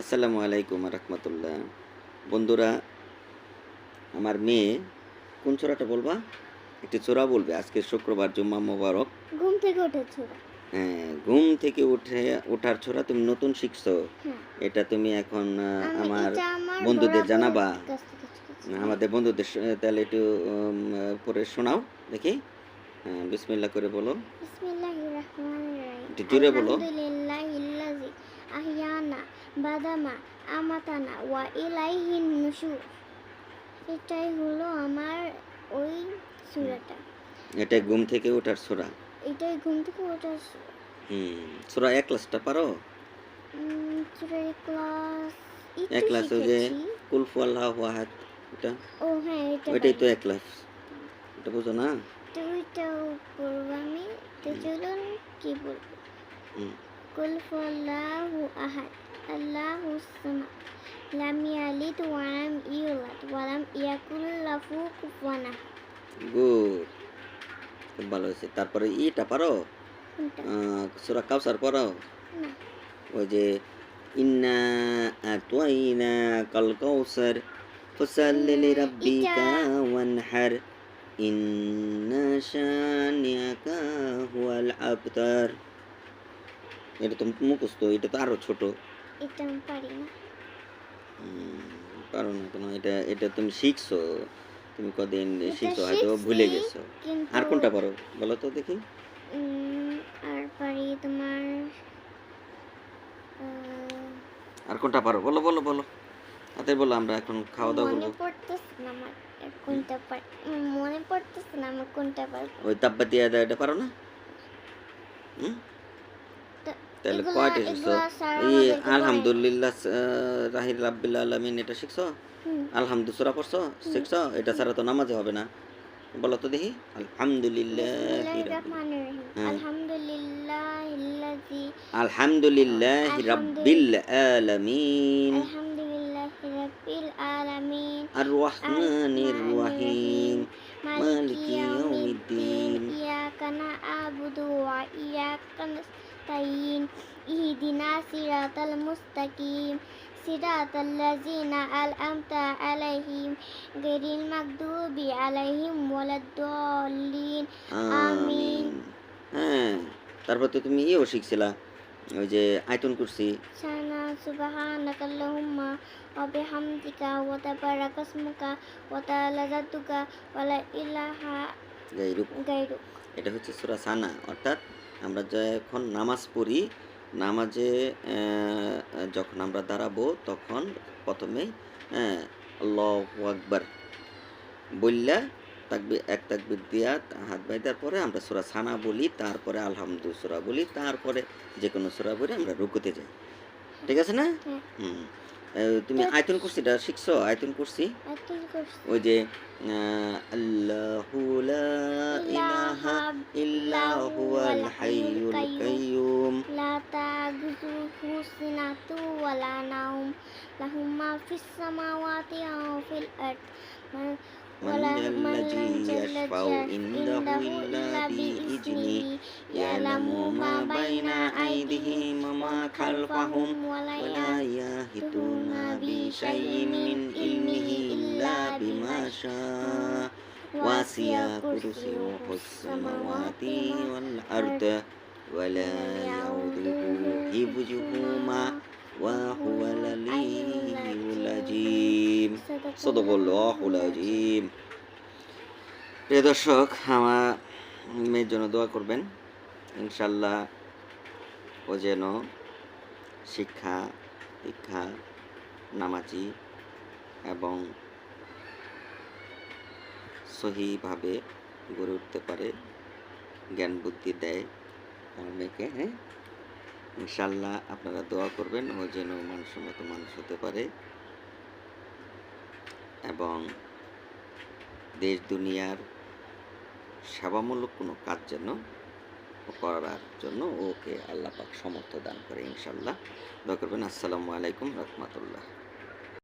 আসসালামু আলাইকুম রহমতুল্লাহ। বন্ধুরা আমার মেয়ে কোন চোরাটা বলবা? একটি চোরা বলবে আজকে শুক্রবার জুম্মা মোবারক। ঘুম থেকে উঠেছো হ্যাঁ, ঘুম থেকে উঠে ওঠার ছোড়া তুমি নতুন শিখছো। হ্যাঁ। এটা তুমি এখন আমার বন্ধুদের জানাবা। আমাদের বন্ধুদের তাহলে একটু পরে শোনাও দেখি। হ্যাঁ, বিসমিল্লাহ করে বলো। একটু জোরে বলো। বাদামা আমাতানা ওয়া ইলাইহিন নুশুর। এটাই হলো আমার ওই সূরাটা। এটা ঘুম থেকে ওঠার ছোড়া এটাই ঘুম থেকে ওঠার সূরা। হুম ছোড়া এক ক্লাসটা পারো? উম, সূরার ক্লাস এক ক্লাস ওই যে শিখেছি। কুলফু আল্লাহ ওয়াহাদ এটা ও হ্যাঁ এটা ওইটাই তো। এক ক্লাস। এটা বুঝো না? তো ওইটাও পড়ব আমি। তো চলুন কি বলব? হুম। কুল আহাদ আল্লাহু লাম ইয়ালিদ ওয়া লাম ইউলাদ ওয়া লাম ইয়াকুল লাহু কুফুয়ান আহাদ গুড খুব ভালো হয়েছে তারপরে ইটা পারো কোনটা সুরা কাউসার পড়ো না ওই যে ইন্না আতওয়াইনা কাল কাউসার ফসাল্লি লিরাব্বিকা ওয়ানহার ইন্না শানিয়াকা হুয়াল আবতার এটা তো মুখস্থ এটা তো আরও ছোট এটা আমি পারি না। পারো না কেন? এটা এটা তুমি শিখছো। তুমি কদিন শিখছো হয়তো ভুলে গেছো। আর কোনটা পারো বলো তো দেখি। আর পারি তোমার আর কোনটা পারো? বলো বলো বলো। হাতে বলো আমরা এখন খাওয়া দাওয়া মনে করব। পড়তেছে না আমার কোনটা পারি মনে পড়তেছে না আমার কোনটা পারব ওই তাব্বা দিয়া দেয় এটা পারো না? হুম? তাহলে কয়টা শিখছো? এই আলহামদুলিল্লাহ রাহির রাব্বিল আলামিন এটা শিখছো? হুম, আলহামদু সূরা পড়ছো? শিখছো? এটা ছাড়া তো নামাজে হবে না। বলো তো দেখি। আলহামদুলিল্লাহ। হ্যাঁ। আলহামদুলিল্লাহ রাব্বিল আলামিন। আলহামদুলিল্লাহি রাব্বিল আলামিন। আর রহমানির রহিম মালিকি ইয়াউমিদ্দিন। ইয়াকা না'বুদু ওয়া ইয়াকা নাস্তাইন ইহদিনা সিরাতাল মুস্তাকিম সিরাতাল লাযিনা আন'আমতা আলাইহিম গায়রিল মাগদুবি আলাইহিম ওয়ালাদ-দাল্লিন আমিন হ্যাঁ তারপর তো তুমি ইয়েও শিখছিলা ওই যে আয়তন করছি সানা সুবহানাকাল্লাহুম্মা ওয়া বিহামদিকা ওয়া তাবারাকা ইসমুকা ওয়া তাআলা জাদ্দুকা ওয়া লা ইলাহা গাইরুক। গায়রুক এটা হচ্ছে সুরা সানা অর্থাৎ আমরা যখন নামাজ পড়ি নামাজে যখন আমরা দাঁড়াবো তখন প্রথমেই হ্যাঁ আল্লাহ আকবার বললা তাকবি এক তাকবির দিয়া হাত বাইদার পরে আমরা সুরা সানা বলি তারপরে আলহামদু সুরা বলি তারপরে যে কোনো সুরা বলে আমরা রুকুতে যাই। ঠিক আছে না। হুম। তুমি আয়তন কুরসিটা শিখছো? আয়তন করছি। ওই যে আল্লাহু লা ইলাহা ইল্লা হুয়াল হাইয়ুল কাইয়ুম। লা তাগুযুহু সিনাতু ওয়া লা নাওম। লাহু মা ফিস সামাওয়াতি ওয়া ফিল আরদ। من الذي يشفع عنده إلا بإذنه يعلم ما بين أيديهم وما خلفهم ولا يهتون بشيء من علمه إلا بما شاء وسع كرسيه السماوات والأرض ولا يعوده حفظهما وهو العلي العظيم আজিম সদকুল্লাহুল আজিম প্রিয় দর্শক, আমার মেয়ের জন্য দোয়া করবেন। ইনশাল্লাহ ও যেন শিক্ষা, দীক্ষা, নামাজি এবং সহিভাবে গড়ে উঠতে পারে, জ্ঞান বুদ্ধি দেয় আমার মেয়েকে হ্যাঁ? ইনশাল্লাহ আপনারা দোয়া করবেন ও যেন মানুষের মতো মানুষ হতে পারে। এবং দেশ দুনিয়ার সেবামূলক কোনো কাজ যেন করার জন্য ওকে আল্লাহ পাক সমর্থ দান করে ইনশাল্লাহ দোয়া করবেন। আসসালামু আলাইকুম রহমতুল্লাহ।